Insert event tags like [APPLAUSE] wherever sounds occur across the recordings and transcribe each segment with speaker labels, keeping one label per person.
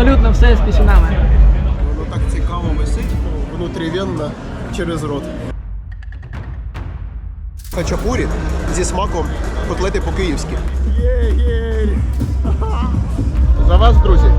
Speaker 1: абсолютно все з пісюнами.
Speaker 2: Воно так цікаво висить внутрівенно через рот. Хачапурі зі смаком котлети по-київськи. Є-є! За вас, друзі!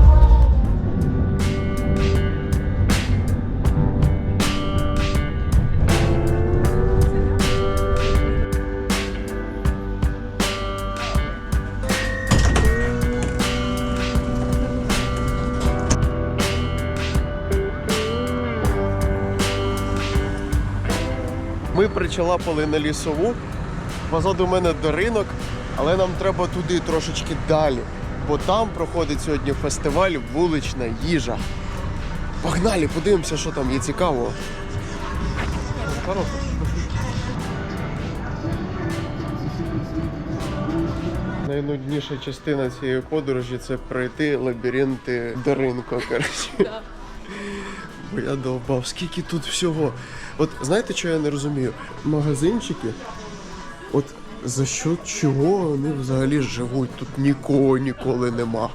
Speaker 2: Причалапали на лісову. Позаду мене до ринок, але нам треба туди трошечки далі. Бо там проходить сьогодні фестиваль вулична їжа. Погнали, подивимося, що там є цікавого. Найнудніша частина цієї подорожі це пройти лабіринти до ринку. Коротше. Бо я довбав, скільки тут всього. От знаєте, що я не розумію? Магазинчики, от за що чого вони взагалі живуть? Тут нікого ніколи нема.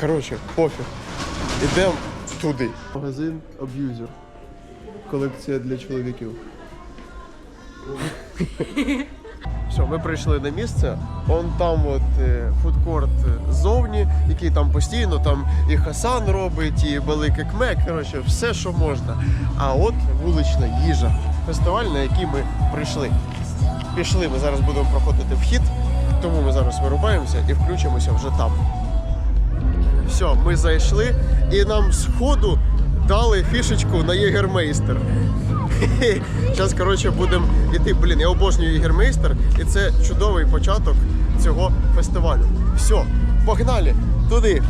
Speaker 2: Коротше, пофіг. Ідемо туди. Магазин аб'юзер. Колекція для чоловіків. Все, ми прийшли на місце. Он там от е, фудкорт ззовні, який там постійно, там і Хасан робить, і великий кмек, коротше, все, що можна. А от вулична їжа. Фестиваль, на який ми прийшли. Пішли, ми зараз будемо проходити вхід, тому ми зараз вирубаємося і включимося вже там. Все, ми зайшли, і нам з дали фішечку на Єгермейстер. [LAUGHS] Зараз, коротше, будемо йти. Блін, я обожнюю Єгермейстер, і це чудовий початок цього фестивалю. Все, погнали туди.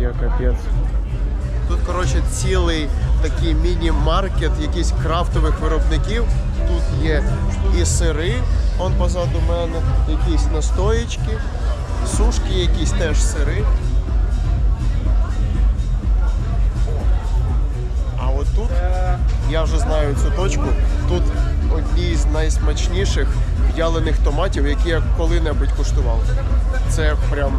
Speaker 2: Як капець. Тут, коротше, цілий такий міні-маркет якийсь крафтових виробників. Тут є і сири, он позаду мене, якісь настоєчки, сушки, якісь теж сири. А от тут я вже знаю цю точку. Тут одні з найсмачніших в'ялених томатів, які я коли-небудь куштував. Це прям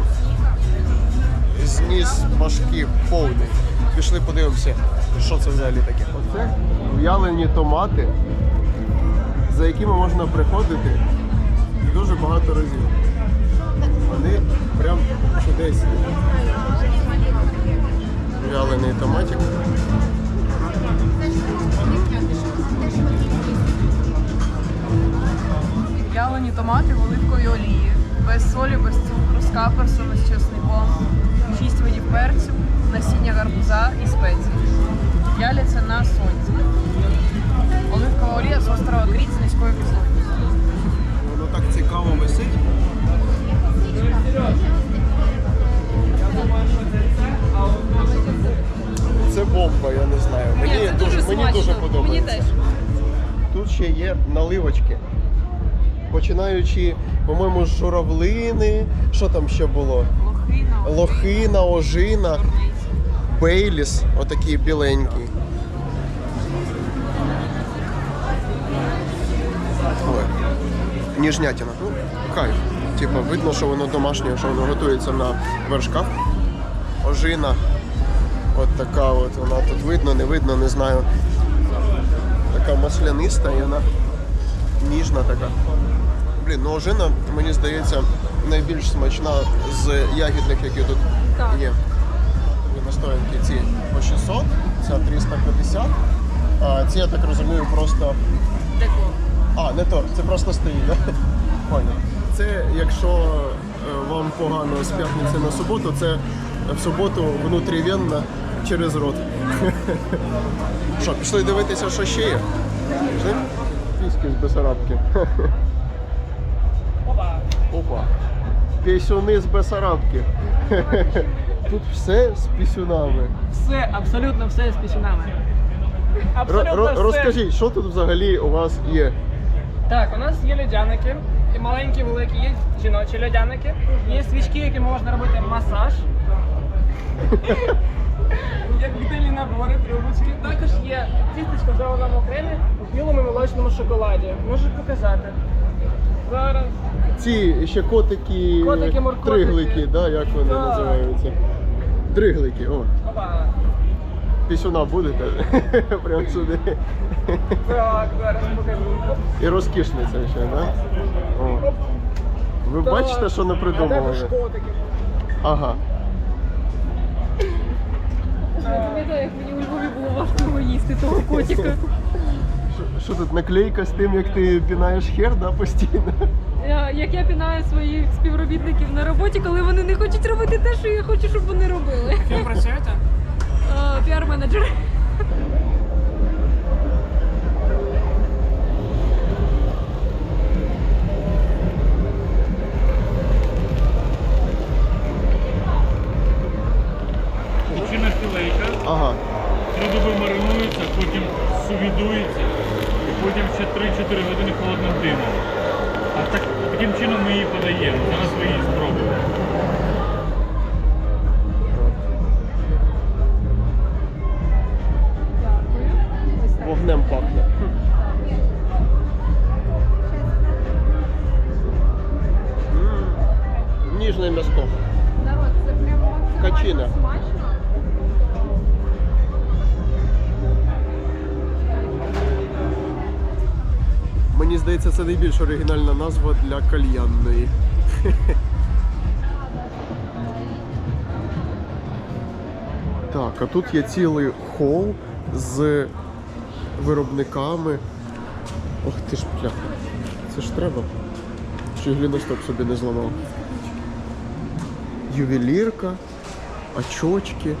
Speaker 2: зніс башки повний. Пішли подивимося, що це взагалі таке. Оце в'ялені томати, за якими можна приходити дуже багато разів. Вони прям чудесні. В'ялений томатик.
Speaker 3: Вялені томати в оливковій олії. Без солі, без цукру, з каперсом, з чесником, шість видів перцю, насіння гарбуза і спеції. Вяляться на сонці. Оливкова олія з острова Кріт з низькою кислотністю.
Speaker 2: Воно так цікаво висить. Це бомба, я не знаю. Мені, дуже, мені дуже подобається.
Speaker 3: Мені теж.
Speaker 2: Тут ще є наливочки. Починаючи, по-моєму, з журавлини. Що там ще було?
Speaker 3: Лохина.
Speaker 2: Лохина, ожина, бейліс, отакий біленький. Ой. Ніжнятина. Ну, кайф. Типа, видно, що воно домашнє, що воно готується на вершках. Ожина. От така от вона тут видно, не видно, не знаю. Така масляниста і вона ніжна така. Блін, ну ожина, мені здається, найбільш смачна з ягідних, які тут
Speaker 3: Так.
Speaker 2: є. Настоянки ці по 600, ця 350. А ці, я так розумію, просто.
Speaker 3: Декор.
Speaker 2: А, не торт, це просто стоїть, да? [LAUGHS] Понял. Це якщо е, вам погано з п'ятниці на суботу, це в суботу внутрівенно через рот. [LAUGHS] Що, пішли дивитися, що ще є? Пішли? Піски з Бесарабки. [LAUGHS]
Speaker 1: Опа.
Speaker 2: Пісюни з Бесарабки. Тут все з пісюнами.
Speaker 1: Все, абсолютно все з пісюнами. Абсолютно все.
Speaker 2: розкажіть, що тут взагалі у вас є?
Speaker 1: Так, у нас є льодяники, і маленькі, великі, є жіночі льодяники. Є свічки, якими можна робити масаж. [LAUGHS] Є коктейльні набори, трубочки. Також є тістечко в Україні у білому молочному шоколаді. Можу показати. Зараз.
Speaker 2: Ці ще котики,
Speaker 1: Котики, моркотики.
Speaker 2: триглики, да, як вони
Speaker 1: Так.
Speaker 2: називаються? Дриглики, о.
Speaker 1: Опа.
Speaker 2: Пісюна будете? [LAUGHS] Прям сюди.
Speaker 1: Так, зараз покажу. Оп.
Speaker 2: І розкішниця ще, да? О. Ви
Speaker 1: Так.
Speaker 2: бачите, що не
Speaker 1: А
Speaker 2: придумали?
Speaker 1: котики.
Speaker 2: Ага.
Speaker 4: Пам'ятаю, як мені у Львові було важко його їсти, того котика.
Speaker 2: Що- Що тут наклейка з тим, як ти пінаєш хер, да, постійно?
Speaker 4: Як я пінаю своїх співробітників на роботі, коли вони не хочуть робити те, що я хочу, щоб вони робили.
Speaker 1: Ким працюєте?
Speaker 4: Піар-менеджер.
Speaker 5: Кучина філейка,
Speaker 2: Ага.
Speaker 5: три доби маринується, потім сувідується і потім ще 3-4 години холодним димом. Таким чином ми її подаємо. Зараз ви її спробуєте.
Speaker 4: Це
Speaker 2: найбільш оригінальна назва для кальянної. Так, а тут є цілий хол з виробниками. Ох ти ж пляха. Це ж треба. Чи гліностоп собі не зламав. Ювелірка, очочки.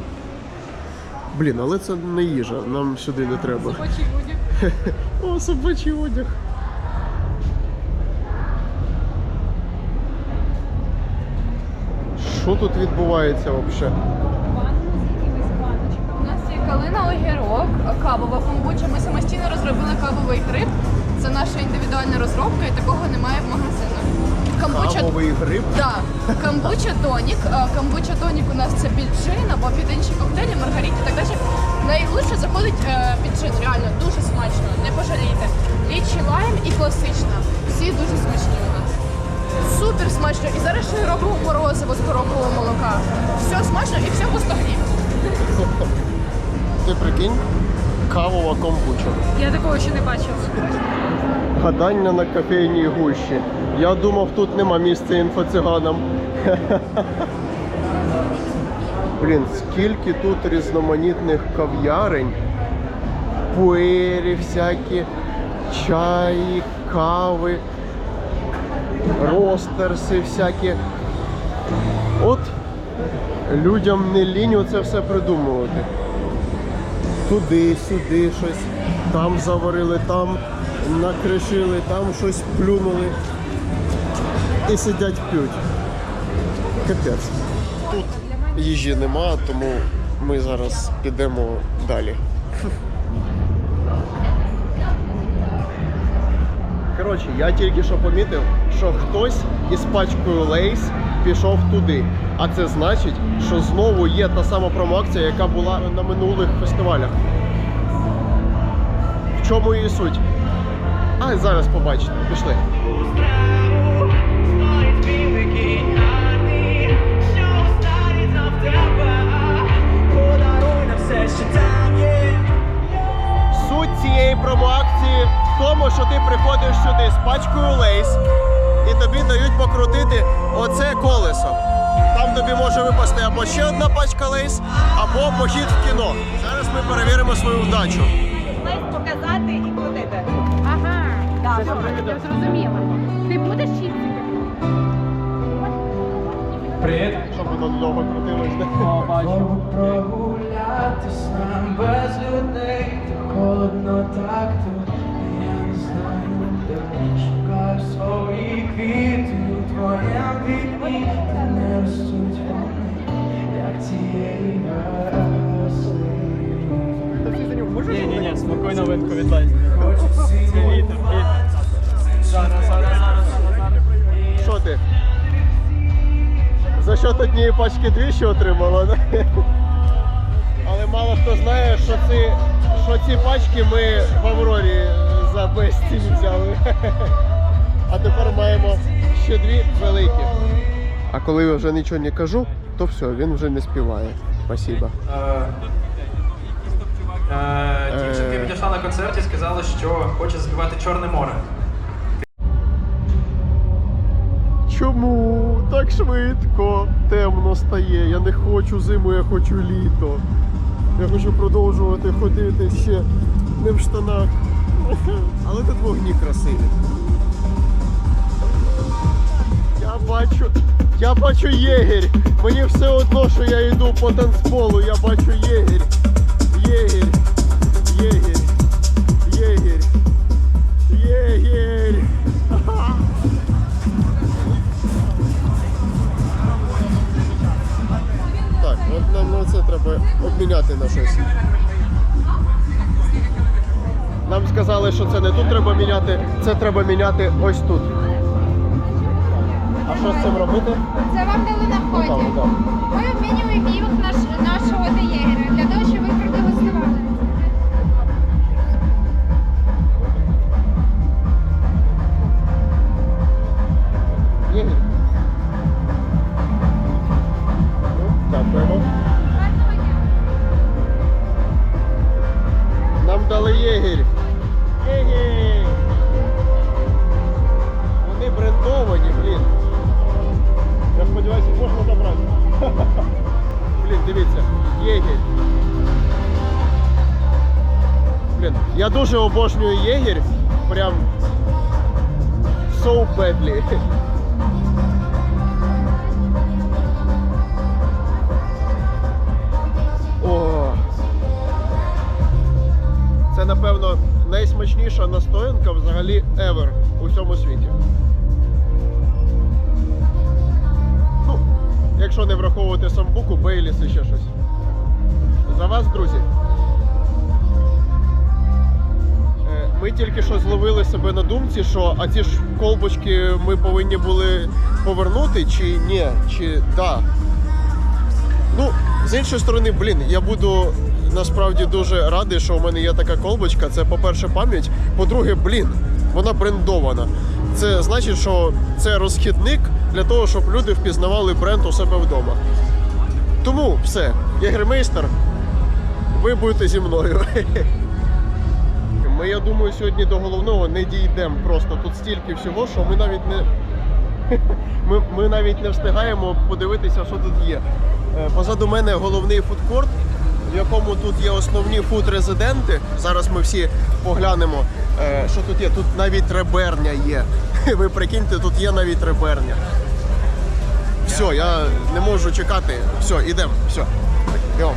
Speaker 2: Блін, але це не їжа, нам сюди не треба.
Speaker 4: Собачий одяг. [LAUGHS]
Speaker 2: О, собачий одяг. Що тут відбувається взагалі?
Speaker 3: У нас є калина огірок, кавова комбуча. Ми самостійно розробили кавовий гриб. Це наша індивідуальна розробка, і такого немає в магазинах. Камбуча
Speaker 2: Кавовий гриб.
Speaker 3: Да, камбуча тонік. Камбуча тонік у нас це під джин або під інші коктейлі, маргаріт і так далі. Найглибше заходить е, під джин, реально дуже смачно, не пожалійте. Лічі лайм і класична. Всі дуже смачні у нас. Супер смачно. І зараз ще робимо морозиво з горохового молока. Все смачно і все по 100 гривень.
Speaker 2: Ти прикинь? Кавова комбуча.
Speaker 4: Я такого ще не бачила.
Speaker 2: Гадання на кофейній гущі. Я думав, тут нема місця інфоциганам. Блін, скільки тут різноманітних кав'ярень, пуері всякі, чаї, кави, ростерси всякі. От людям не лінь це все придумувати. Туди, сюди щось, там заварили, там накришили, там щось плюнули і сидять п'ють. Капець. Тут їжі нема, тому ми зараз підемо далі. Коротше, я тільки що помітив, що хтось із пачкою лейс пішов туди. А це значить, що знову є та сама промоакція, яка була на минулих фестивалях. В чому її суть? А зараз побачите. Пішли. Суть цієї промоакції в тому, що ти приходиш сюди з пачкою лейс і тобі дають покрутити оце колесо. Там тобі може випасти або ще одна пачка лейс, або похід в кіно. Зараз ми перевіримо свою вдачу.
Speaker 6: Лейс показати і крутити.
Speaker 4: Ага,
Speaker 6: Так,
Speaker 4: я зрозуміла. Ти будеш чистити?
Speaker 1: Привіт.
Speaker 2: Щоб воно довго крутилось.
Speaker 1: О, бачу.
Speaker 7: гуляти з без людей, холодно так тут, знаю, шукаю свої квіти у твоєму вікні, та не ростуть вони, як цієї весни.
Speaker 8: Ні, ні, ні, спокійно витку відлазь. Це вітер. Зараз, зараз, зараз.
Speaker 2: Що ти? За счет однієї пачки двічі отримала, да? Але мало хто знає, що ці, що ці пачки ми в Аврорі за безцінь взяли. [LAUGHS] А тепер маємо ще дві великі. А коли я вже нічого не кажу, то все, він вже не співає. Спасибо.
Speaker 9: Дівчинка підійшла на концерті, сказала, що хоче співати Чорне море.
Speaker 2: Чому так швидко темно стає? Я не хочу зиму, я хочу літо. Я хочу продовжувати ходити ще не в штанах. Але тут вогні красиві. Я бачу. Я бачу єгерь. Мені все одно, що я йду по танцполу, я бачу єгерь. Єгерь. Єгерь. Єгерь. Єгерь. Так, от нам на це треба обміняти на щось. Нам сказали, що це не тут треба міняти, це треба міняти ось тут. А що з цим робити?
Speaker 10: Це вам дали на вході.
Speaker 2: Отам, отам.
Speaker 10: Ми обмінюємо їх наш,
Speaker 2: найсмачніша настоянка взагалі ever у всьому світі. Ну, якщо не враховувати самбуку, Бейліс і ще щось. За вас, друзі. Е, Ми тільки що зловили себе на думці, що а ці ж колбочки ми повинні були повернути, чи ні, чи да. Ну, з іншої сторони, блін, я буду насправді дуже радий, що у мене є така колбочка. Це, по-перше, пам'ять. По-друге, блін, вона брендована. Це значить, що це розхідник для того, щоб люди впізнавали бренд у себе вдома. Тому все, єгермейстер, ви будете зі мною. Ми, я думаю, сьогодні до головного не дійдемо. Просто тут стільки всього, що ми навіть не. Ми, ми навіть не встигаємо подивитися, що тут є. Е, Позаду мене головний фудкорт, в якому тут є основні фуд-резиденти. Зараз ми всі поглянемо, е, що тут є. Тут навіть реберня є. [LAUGHS] Ви прикиньте, тут є навіть реберня. Все, я не можу чекати. Все, ідемо. Все. Йо.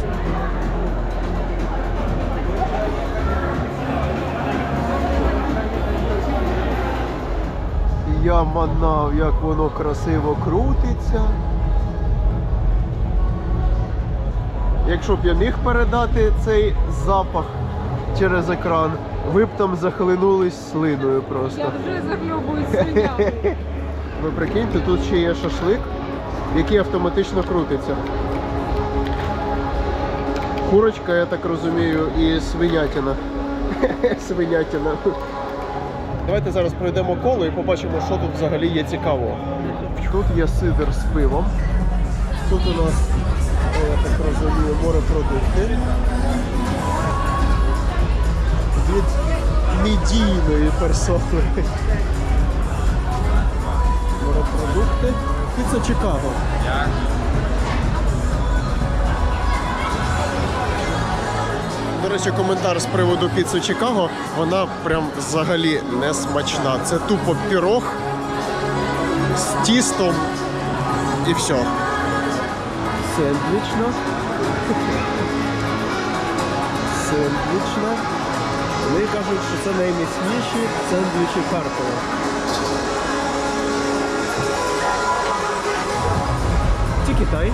Speaker 2: Я манав, як воно красиво крутиться. Якщо б я міг передати цей запах через екран, ви б там захлинулись слиною просто.
Speaker 4: Я вже захльобуюсь слюнями. [LAUGHS]
Speaker 2: Ви прикиньте, тут ще є шашлик, який автоматично крутиться. Курочка, я так розумію, і свинятина. [LAUGHS] свинятина. Давайте зараз пройдемо коло і побачимо, що тут взагалі є цікавого. Тут є сидр з пивом. Тут у нас, я так розумію, морепродукти. Від медійної персони. Морепродукти. Піца Чикаго. До речі, коментар з приводу піци Чикаго, вона прям взагалі не смачна. Це тупо пірог з тістом і все. Сендвічна. сендвічна. Вони кажуть, що це найміцніші сендвічі Харкова. Тільки тай.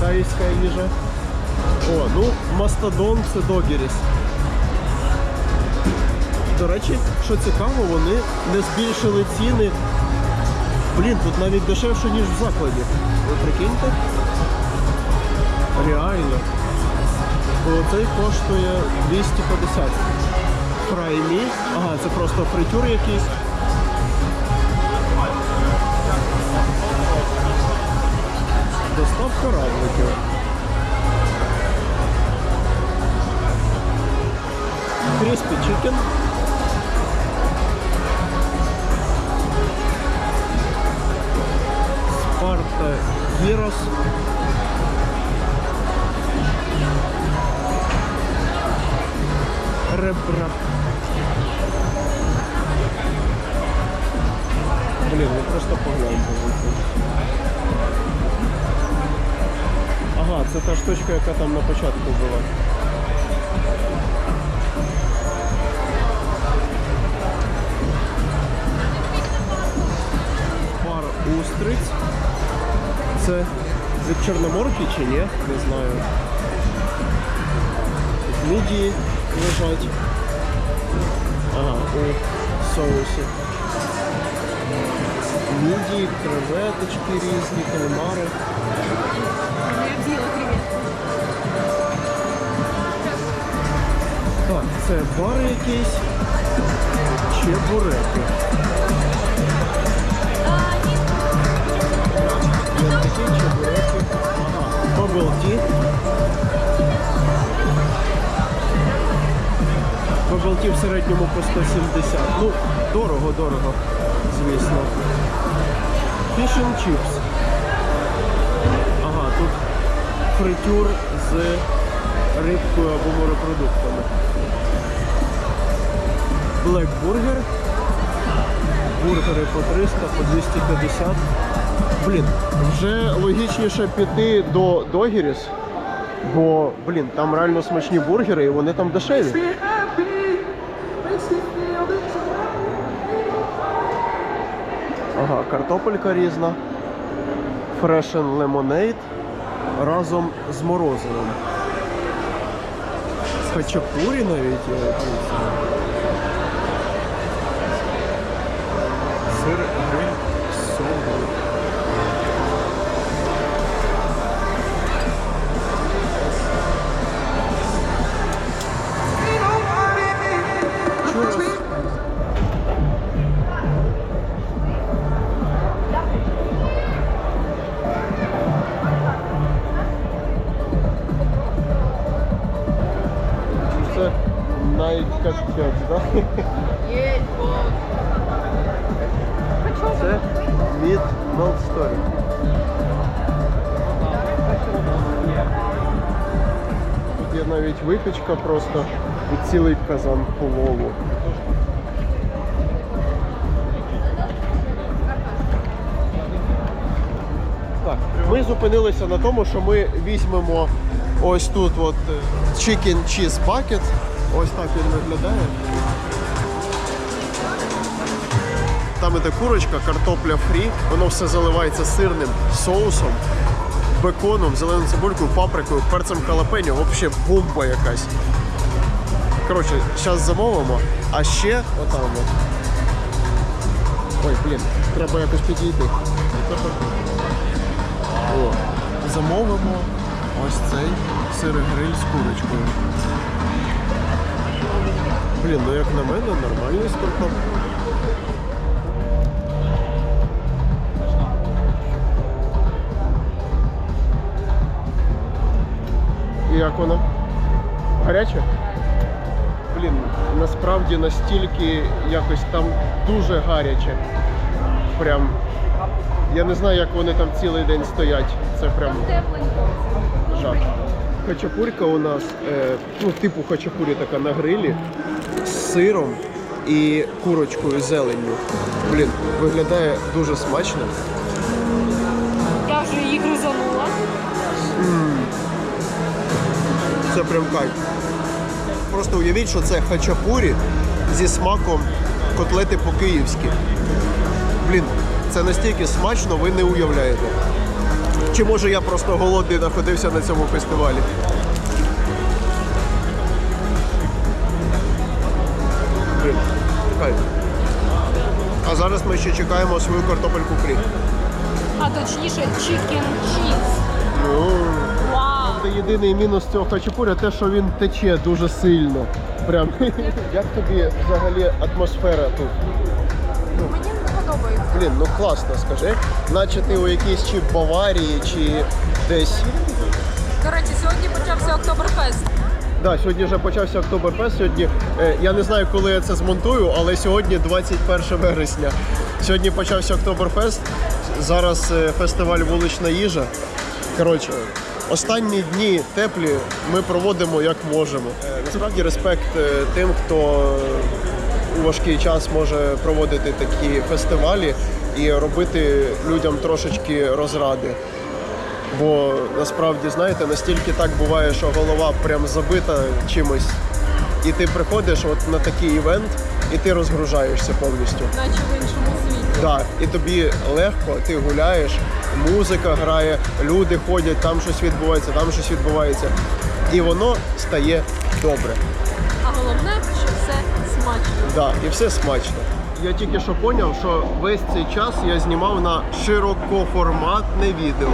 Speaker 2: Тайська їжа. О, ну, мастодон це догеріс. До речі, що цікаво, вони не збільшили ціни. Блін, тут навіть дешевше, ніж в закладі. Ви прикиньте? Реально. Бо цей коштує 250. Фраймі. Ага, це просто фритюр якийсь. Доставка равликів. Кріспі чикен. Спарта Гірос. Ребра. Блін, ну просто погляньте. Ага, це та штучка, яка там на початку була. Пар устриць. Це від Чорноморки чи ні? Не знаю. Мідії лежать. Ага, у соусі. Мідії, креветочки різні, кальмари. Так, це бар якийсь. Чебуреки. Bubble в середньому по 170. Ну, дорого, дорого, звісно. Fish and chips. Ага, тут фритюр з рибкою або морепродуктами. Burger. Бургери по 300, по 250. Блін, вже логічніше піти до Догіріс, бо, блін, там реально смачні бургери і вони там дешеві. Ага, картопелька різна. Freshen Lemonade разом з морозивом. Хачапурі навіть є якісь. Сир, гриль, Це найкапець, да?
Speaker 3: Є,
Speaker 2: Це Meat Not Story. Тут є навіть випічка просто і цілий казан плову. Так, ми зупинилися на тому, що ми візьмемо ось тут от е, Chicken Cheese Bucket. Ось так він виглядає. Там іде курочка, картопля фрі, воно все заливається сирним соусом, беконом, зеленою цибулькою, паприкою, перцем халапеньо, взагалі бомба якась. Коротше, зараз замовимо, а ще отам от. Ой, блін, треба якось підійти. О, замовимо ось цей сир-гриль з курочкою. Блін, ну як на мене, нормальний з. І як воно? Гаряче? Блін, насправді настільки якось там дуже гаряче. Прям. Я не знаю, як вони там цілий день стоять. Це прям жах. Хачапурька у нас, е, ну, типу хачапурі така на грилі з сиром і курочкою зеленню. Блін, виглядає дуже смачно.
Speaker 4: Я вже її гризанула.
Speaker 2: Це прям кайф. Просто уявіть, що це хачапурі зі смаком котлети по-київськи. Блін, це настільки смачно, ви не уявляєте. Чи може я просто голодний знаходився на цьому фестивалі? А зараз ми ще чекаємо свою картопельку фрі.
Speaker 4: А точніше, cheese.
Speaker 2: Ну,
Speaker 4: Вау!
Speaker 2: Це єдиний мінус цього хачапуря те, що він тече дуже сильно. Прям. [LAUGHS] Як тобі взагалі атмосфера тут?
Speaker 3: Мені.
Speaker 2: Блін, ну класно, скажи. Наче ти у якійсь чи Баварії, чи десь.
Speaker 4: Речі, сьогодні почався Октоберфест.
Speaker 2: Да, сьогодні вже почався Октоберфест. Сьогодні е, я не знаю, коли я це змонтую, але сьогодні 21 вересня. Сьогодні почався Октоберфест. Зараз е, фестиваль вулична їжа. Коротше, останні дні теплі ми проводимо як можемо. Е, Насправді респект е, тим, хто у важкий час може проводити такі фестивалі і робити людям трошечки розради. Бо насправді, знаєте, настільки так буває, що голова прям забита чимось. І ти приходиш от на такий івент, і ти розгружаєшся повністю.
Speaker 4: Наче в іншому світі.
Speaker 2: Так, і тобі легко, ти гуляєш, музика грає, люди ходять, там щось відбувається, там щось відбувається. І воно стає добре.
Speaker 4: Смачно.
Speaker 2: Да, і все смачно. Я тільки що зрозумів, що весь цей час я знімав на широкоформатне відео.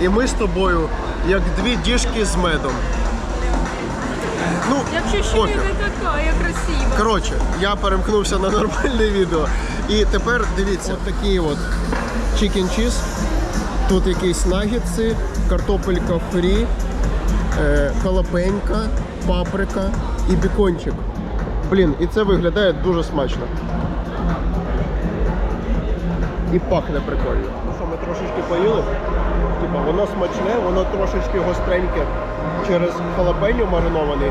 Speaker 2: І ми з тобою як дві діжки з медом. Ну,
Speaker 4: Якщо ще не така, я красива.
Speaker 2: Коротше, я перемкнувся на нормальне відео. І тепер дивіться, от такі от chicken cheese. Тут якісь нагетси, картопелька фрі, е, халапенька, паприка і бікончик. Блін, і це виглядає дуже смачно. І пахне прикольно. Ну що, ми трошечки поїли. Типа, воно смачне, воно трошечки гостреньке через халапеньо маринований,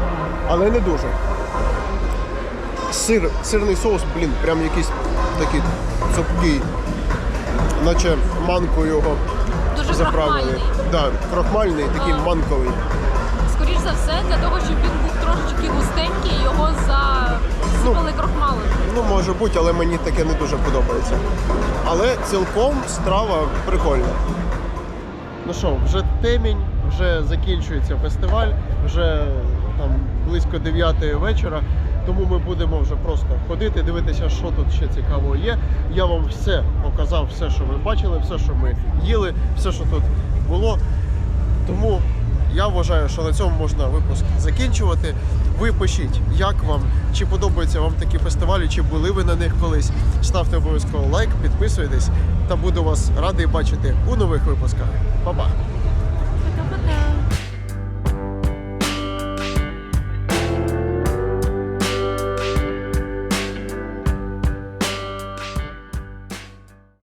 Speaker 2: але не дуже. Сир, сирний соус, блін, прям якийсь такий цупкий. Наче манку його
Speaker 4: Дуже
Speaker 2: заправили.
Speaker 4: крахмальний.
Speaker 2: Да, крохмальний, такий манковий.
Speaker 4: За все, для того, щоб він був трошечки густенький, його засипали крохмалем.
Speaker 2: Ну, може бути, але мені таке не дуже подобається. Але цілком страва прикольна. Ну що, вже темінь, вже закінчується фестиваль, вже там близько 9 вечора. Тому ми будемо вже просто ходити, дивитися, що тут ще цікавого є. Я вам все показав, все, що ви бачили, все, що ми їли, все, що тут було. Тому я вважаю, що на цьому можна випуск закінчувати. Ви пишіть, як вам, чи подобаються вам такі фестивалі, чи були ви на них колись. Ставте обов'язково лайк, підписуйтесь та буду вас радий бачити у нових випусках. Па-па!